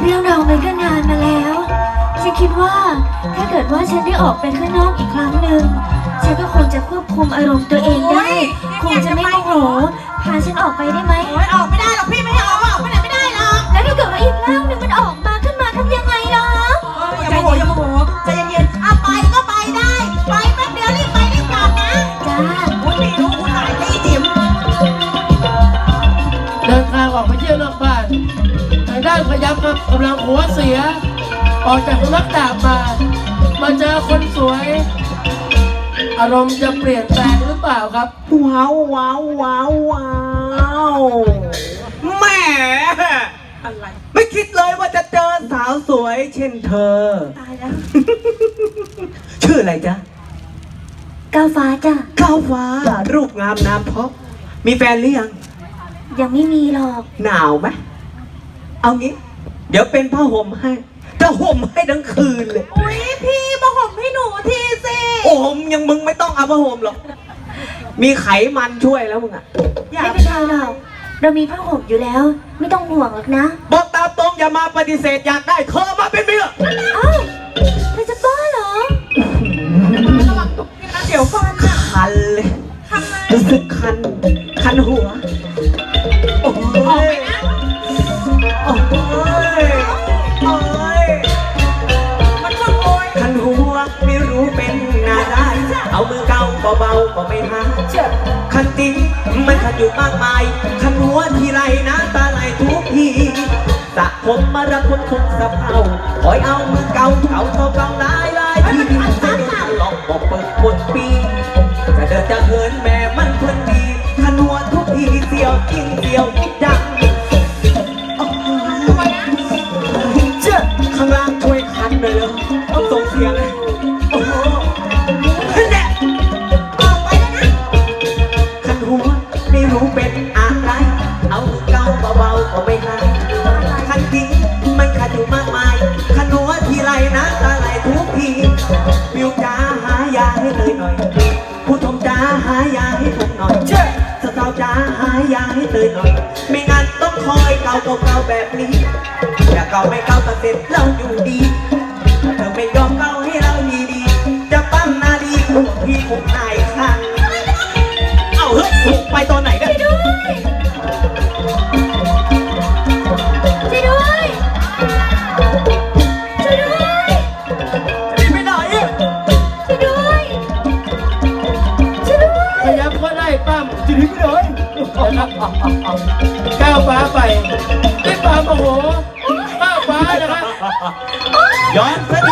เรื่องราวมันก็นานมาแล้ว ฉันคิดว่าถ้าเกิดว่าฉันได้ออกไปข้างนอกอีกครั้งหนึ่ง ฉันก็คงจะควบคุมอารมณ์ตัวเองได้ คงจะไม่โมโหพาฉันออกไปได้ไหม โอ้ยออกไม่ได้หรอกพี่ไม่ให้ออกออกไปไหนไม่ได้หรอก แล้วถ้าเกิด ไปเที่ยวนอกบ้านทางด้านพยับครับกำลังหัวเสีย ออกจากสำนักดาบมา มาเจอคนสวย อารมณ์จะเปลี่ยนแปลงหรือเปล่าครับ ว้าวว้าวว้าวว้าวแหมอะไรไม่คิดเลยว่าจะเจอสาวสวย เช่นเธอ ตายแล้วชื่ออะไรจ๊ะก้าวฟ้าจ้ะก้าวฟ้ารูปงามน้ำเพราะมีแฟนหรือยัง ยังไม่มีหรอก หนาวไหมเอางี้ เดี๋ยวเป็นผ้าห่มให้จะห่มให้ทั้งคืนเลย อุ้ยพี่มาห่มให้หนูทีสิโอ้ห่มยังมึงไม่ต้องเอาผ้าห่มหรอก มีไขมันช่วยแล้วมึงอะอย่าไม่เป็นไรหรอก เรามีผ้าห่มอยู่แล้ว ไม่ต้องห่วงหรอกนะ บอกตามตรงอย่ามาปฏิเสธอยากได้เธอมา อออกไปยนะโอ้ยโอ้ยมันก็โอยคันหัวไม่รู้เป็นนาได้ เอามือเกาเบาๆก็ไม่หายเจ็บคันจริงมันคันอยู่มากมาย คันหัวทีไรน้ำตาไหลทุกทีสะผมมาระคนคงสะเพราคอยเอามือเกาเกาเกาเกาหลายหลายทีจะโดนถลอกบอกเปิดปน ต้องส่งเสียงเลยโอ้โหเนี่ยออกไปแล้วนะคันหัวไม่รู้เป็นอะไร เอามือเกาเบาๆก็ไม่หายคันจริงมันคันอยู่มากมายคันหัวทีไรนะตาไหลทุกทีวิวจ้าหายาให้เลยหน่อย ผู้ชมจ้าหายาให้ผมหน่อยเชื่อสาวจ้าหายาให้เลยหน่อย ไม่งั้นต้องคอยเก่าเก่าแบบนี้อย่าเก่าไม่เก่าก็เสร็จเราอยู่ดี ตอนไหนเนี่ยช่วยด้วยช่วยด้วยช่วยด้วยจะไปไหนอะช่วยด้วยช่วยด้วยพยับก็ได้ปั้มจะหนีไปไหนนะครับก้าวฟ้าไปด้วยความโมโหก้าวฟ้านะครับ ย้อนซะดีกว่า